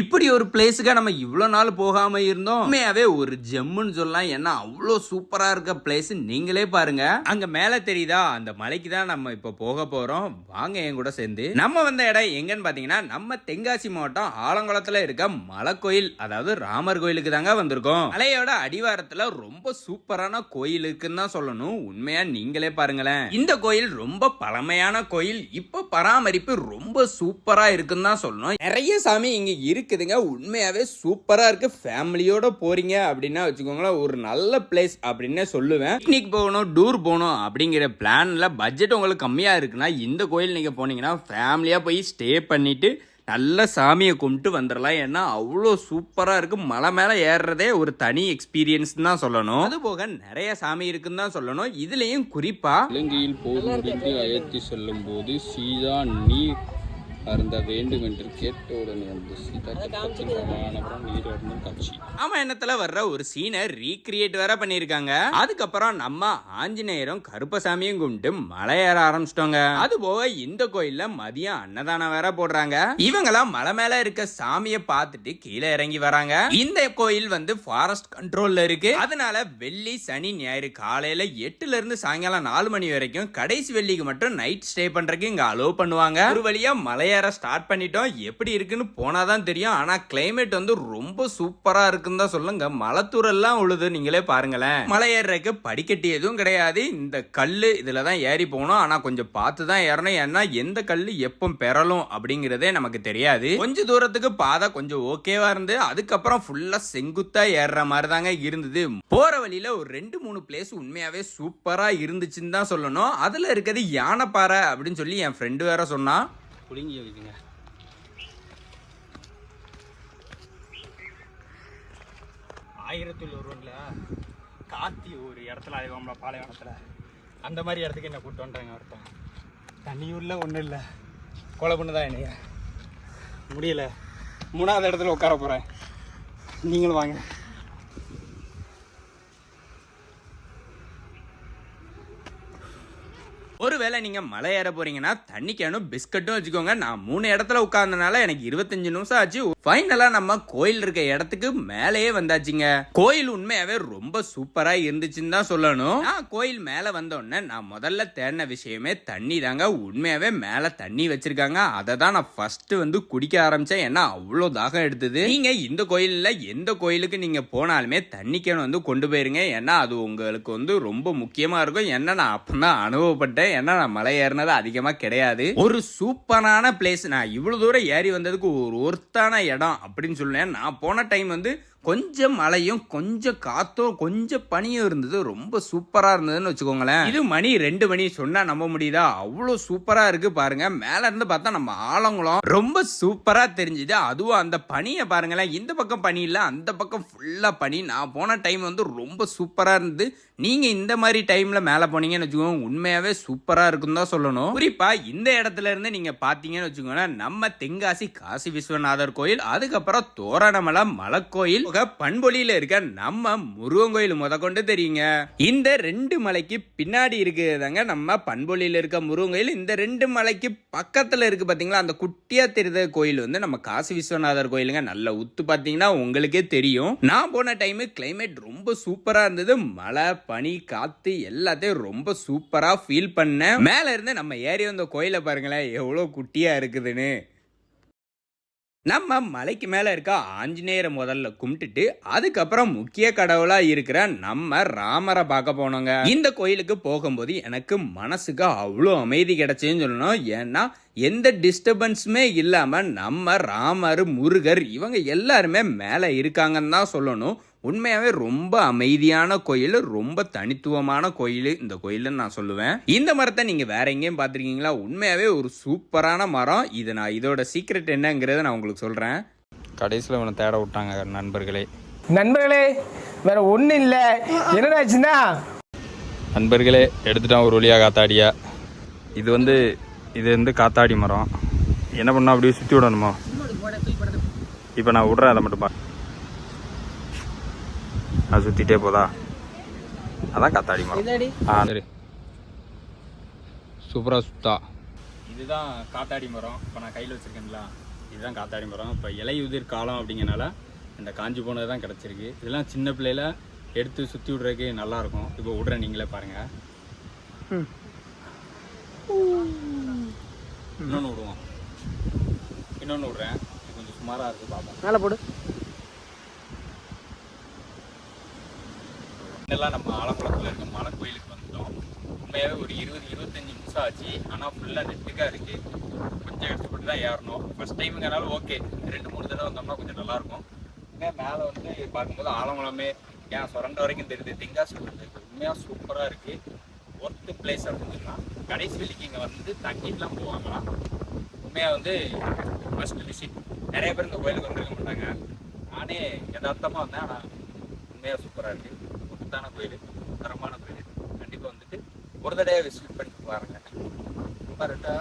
இப்படி ஒரு பிளேஸுக்கு நம்ம இவ்வளோ நாள் போகாமல் இருந்தோம். உண்மையாகவே ஒரு ஜெம்முன்னு சொல்லலாம் ஏன்னா அவ்வளோ சூப்பராக இருக்க பிளேஸ் நீங்களே பாருங்க. அங்கே மேலே தெரியுதா? அந்த மலைக்கு தான் நம்ம இப்போ போக போகிறோம் வாங்க என் கூட சேர்ந்து. நம்ம வந்த இடம் எங்கன்னு பார்த்தீங்கன்னா நம்ம தென்காசி மாவட்டம் ஆலங்குளத்தில் இருக்க மலைக்கோயில் அதாவது ராமர் கோயிலுக்கு தாங்க வந்திருக்கோம். மலையோட அடிவாரத்தில் ரொம்ப சூப்பரான கோயில் இருக்குன்னு தான் சொல்லணும். உண்மையாக நீங்களே பாருங்களேன். இந்த கோயில் ரொம்ப பழமையான கோயில். இப்போ பராமரிப்பு ரொம்ப சூப்பராக இருக்குன்னு தான் சொல்லணும். நிறைய சாமி இங்கே இருக்கு. இருக்குதுங்க. உண்மையாகவே சூப்பராக இருக்குது ஃபேமிலியோட போகிறீங்க அப்படின்னா வச்சுக்கோங்களேன் ஒரு நல்ல பிளேஸ் அப்படின்னே சொல்லுவேன். பிக்னிக் போகணும் டூர் போகணும் அப்படிங்கிற பிளானில் பட்ஜெட் உங்களுக்கு கம்மியாக இருக்குன்னா இந்த கோயில் நீங்கள் போனீங்கன்னா ஃபேமிலியாக போய் ஸ்டே பண்ணிவிட்டு நல்ல சாமியை கும்பிட்டு வந்துடலாம் ஏன்னா அவ்வளோ சூப்பராக இருக்கு. மலை மேலே ஏறுறதே ஒரு தனி எக்ஸ்பீரியன்ஸ் தான் சொல்லணும். அது போக நிறைய சாமி இருக்குன்னு தான் சொல்லணும். இதுலேயும் குறிப்பாக இலங்கையில் போர் முடிந்து அயர்த்தி செல்லும் போது சீதா நீர் அருந்த வேண்டும் என்று கேட்டவுடன் வந்து எண்ணத்துல வர்ற ஒரு சீனை ரீக்ரியேட் வேற பண்ணிருக்காங்க. அதுக்கப்புறம் நம்ம ஆஞ்சநேயரும் கருப்பசாமியும் கும்பிட்டு மலை ஏற ஆரம்பிச்சிட்டோங்க. அது போக இந்த கோயில்ல மதியம் அன்னதானம் வேற போடுறாங்க. இவங்கெல்லாம் மலை மேல இருக்க சாமியை பார்த்துட்டு கீழே இறங்கி வராங்க. இந்த கோயில் வந்து ஃபாரஸ்ட் கண்ட்ரோல்ல இருக்கு. அதனால வெள்ளி சனி ஞாயிறு காலையில எட்டுல இருந்து சாயங்காலம் நாலு மணி வரைக்கும் கடைசி வெள்ளிக்கு மட்டும் நைட் ஸ்டே பண்றதுக்கு இங்க அலோவ் பண்ணுவாங்க. ஒரு வழியா ஏற ஸ்டார்ட் பண்ணிட்டோம். எப்படி இருக்குன்னு போனால் தான் தெரியும். ஆனால் கிளைமேட் வந்து ரொம்ப சூப்பராக இருக்குன்னு தான் சொல்லுங்க. மலைத்தூரெல்லாம் உழுது நீங்களே பாருங்களேன். மலை ஏறுறதுக்கு படிக்கட்டு எதுவும் கிடையாது. இந்த கல் இதில் தான் ஏறி போகணும். ஆனால் கொஞ்சம் பார்த்து தான் ஏறணும். ஏன்னா எந்த கல் எப்போ பெறலும் அப்படிங்கிறதே நமக்கு தெரியாது. கொஞ்ச தூரத்துக்கு பாதை கொஞ்சம் ஓகேவா இருந்து அதுக்கப்புறம் ஃபுல்லாக செங்குத்தாக ஏறுற மாதிரி தாங்க இருந்தது. போகிற வழியில் ஒரு ரெண்டு மூணு பிளேஸ் உண்மையாகவே சூப்பராக இருந்துச்சுன்னு தான் சொல்லணும். அதில் இருக்கிறது யானைப்பாறை அப்படின்னு சொல்லி என் ஃப்ரெண்டு வேற சொன்னான். புழுங்கி வைக்குங்க ஆயிரத்தி ஒருவன்ல காத்தி ஒரு இடத்துல ஆயிடுவோம்ல பாலைவனத்தில். அந்த மாதிரி இடத்துக்கு என்ன கூப்பிட்டு வந்துட்டாங்க ஒருத்தன். தண்ணியூரில் ஒன்றும் இல்லை. கொலை பண்ணு தான் என்னைய. முடியல. மூணாவது இடத்துல உட்கார போகிறேன் நீங்களும் வாங்க. நீங்கள் நீங்க மலை ஏற போறீங்கன்னா தண்ணி கேனும் பிஸ்கட்டும் வச்சுக்கோங்க. நான் மூணு இடத்துல உட்காந்தனால எனக்கு இருபத்தஞ்சு நிமிஷம் ஆச்சு. ஃபைனலாக நம்ம கோயில் இருக்க இடத்துக்கு மேலேயே வந்தாச்சுங்க. கோயில் உண்மையாகவே ரொம்ப சூப்பராக இருந்துச்சுன்னு தான் சொல்லணும். நான் கோயில் மேலே வந்தோடனே நான் முதல்ல தேடின விஷயமே தண்ணி தாங்க உண்மையாகவே மேலே தண்ணி வச்சுருக்காங்க. அதை தான் நான் ஃபஸ்ட்டு வந்து குடிக்க ஆரம்பித்தேன் ஏன்னா அவ்வளோ தாகம் எடுத்தது. நீங்கள் இந்த கோயில்ல எந்த கோயிலுக்கு நீங்கள் போனாலுமே தண்ணி வந்து கொண்டு போயிருங்க. ஏன்னா அது உங்களுக்கு வந்து ரொம்ப முக்கியமாக இருக்கும். ஏன்னா நான் அப்பதான் அனுபவப்பட்டேன். ஏன்னா நான் மலை ஏறினது அதிகமாக கிடையாது. ஒரு சூப்பரான பிளேஸ் நான் இவ்வளோ தூரம் ஏறி வந்ததுக்கு ஒரு ஒர்த்தான இடம் அப்படின்னு சொல்லுவேன் நான் போன டைம் வந்து கொஞ்சம் மழையும் கொஞ்சம் காத்தும் கொஞ்சம் பனியும் இருந்தது ரொம்ப சூப்பராக இருந்ததுன்னு வச்சுக்கோங்களேன். இது மணி ரெண்டு மணி சொன்னால் நம்ப முடியுதா? அவ்வளோ சூப்பராக இருக்கு பாருங்க. மேலே இருந்து பார்த்தா நம்ம ஆலங்குளம் ரொம்ப சூப்பராக தெரிஞ்சுது. அதுவும் அந்த பனியை பாருங்களேன். இந்த பக்கம் பனி இல்லை அந்த பக்கம் ஃபுல்லாக பனி. நான் போன டைம் வந்து ரொம்ப சூப்பராக இருந்தது. நீங்கள் இந்த மாதிரி டைமில் மேலே போனீங்கன்னு வச்சுக்கோங்க உண்மையாகவே சூப்பராக இருக்குன்னு தான் சொல்லணும். குறிப்பா இந்த இடத்துல இருந்து நீங்கள் பார்த்தீங்கன்னு வச்சுக்கோங்க நம்ம தென்காசி காசி விஸ்வநாதர் கோயில் அதுக்கப்புறம் தோரணமலை மலைக்கோயில் போக பண்பொழியில இருக்க நம்ம முருகன் கோயில் முத கொண்டு தெரியுங்க. இந்த ரெண்டு மலைக்கு பின்னாடி இருக்குதாங்க நம்ம பண்பொழியில இருக்க முருகன் கோயில். இந்த ரெண்டு மலைக்கு பக்கத்துல இருக்கு பாத்தீங்களா? அந்த குட்டியா தெரிந்த கோயில் வந்து நம்ம காசி விஸ்வநாதர் கோயிலுங்க. நல்ல உத்து பாத்தீங்கன்னா உங்களுக்கே தெரியும். நான் போன டைம் கிளைமேட் ரொம்ப சூப்பரா இருந்தது. மழை பனி காத்து எல்லாத்தையும் ரொம்ப சூப்பரா ஃபீல் பண்ணேன். மேல இருந்து நம்ம ஏறி வந்த கோயிலை பாருங்களேன். எவ்வளவு குட்டியா இருக்குதுன்னு. நம்ம மலைக்கு மேலே இருக்க ஆஞ்சநேயரை முதல்ல கும்பிட்டுட்டு அதுக்கப்புறம் முக்கிய கடவுளா இருக்கிற நம்ம ராமரை பார்க்க போனோங்க. இந்த கோயிலுக்கு போகும்போது எனக்கு மனசுக்கு அவ்வளோ அமைதி கிடைச்சதுன்னு சொல்லணும். ஏன்னா எந்த டிஸ்டர்பன்ஸுமே இல்லாமல் நம்ம ராமர் முருகர் இவங்க எல்லாருமே மேலே இருக்காங்கன்னு தான் சொல்லணும். உண்மையாவே ரொம்ப அமைதியான கோயில் ரொம்ப தனித்துவமான கோயில் இந்த கோயில்னு நான் சொல்லுவேன். இந்த மரத்தை நீங்க வேற எங்கேயும் பார்த்துருக்கீங்களா? உண்மையாவே ஒரு சூப்பரான மரம். இது நான் இதோட சீக்ரெட் என்னங்கிறத நான் உங்களுக்கு சொல்றேன். கடைசியில் இவனை தேட விட்டாங்க நண்பர்களே. நண்பர்களே வேற ஒன்றும் இல்லை. என்னடாச்சுன்னா நண்பர்களே எடுத்துட்டான் ஒரு வழியாக காத்தாடியா? இது வந்து இது வந்து காத்தாடி மரம். என்ன பண்ணா அப்படியே சுற்றி விடணுமா? இப்போ நான் விட்றேன் அதை மட்டும் பா நான் சுற்றிட்டே போதா? அதான் காத்தாடி மரம். ஆ. சரி. சூப்பராக சுத்தா. இதுதான் காத்தாடி மரம். இப்போ நான் கையில் வச்சிருக்கேன்ல. இதுதான் காத்தாடி மரம். இப்போ இலையுதிர் காலம் அப்படிங்கனால இந்த காஞ்சி போனது தான் கிடச்சிருக்கு. இதெல்லாம் சின்ன பிள்ளையில எடுத்து சுற்றி விட்றதுக்கு நல்லாயிருக்கும். இப்போ விட்றேன் நீங்களே பாருங்கள் இன்னொன்று விடுவோம். இன்னொன்று விட்றேன். கொஞ்சம் சுமாராக இருக்குது பார்ப்போம் மேலே போடு. இதெல்லாம் நம்ம ஆலங்குளத்தில் இருக்க மலை கோயிலுக்கு வந்துட்டோம். உண்மையாகவே ஒரு இருபது இருபத்தஞ்சி நிமிஷம் ஆச்சு. ஆனால் ஃபுல்லாக நெட்டுக்காக இருக்குது கொஞ்சம் கஷ்டப்பட்டு தான் ஏறணும். ஃபஸ்ட் டைமுங்கனாலும் ஓகே ரெண்டு மூணு தடவை வந்தோம்னா கொஞ்சம் நல்லாயிருக்கும் இங்கே மேலே வந்து பார்க்கும்போது ஆலங்குளமே ஏன் சுரண்ட வரைக்கும் தெரியுது. தெங்காசி இருக்குது உண்மையாக சூப்பராக இருக்குது ஒர்த்து பிளேஸ் அப்படின்னு சொல்லலாம். கடைசி வெள்ளிக்கு இங்கே வந்து தங்கிட்டுலாம் போவாங்களாம் உண்மையாக வந்து ஃபஸ்ட் விசிட் நிறைய பேர் இந்த கோயிலுக்கு வந்திருக்க மாட்டாங்க. நானே யதார்த்தமாக வந்தேன். ஆனால் உண்மையாக சூப்பராக இருக்குது ஒருத்தான கோயில் தரமான கோயில். கண்டிப்பாக வந்துட்டு ஒரு தடையாக விசிட் பண்ணிட்டு பாருங்க. பாருட்டா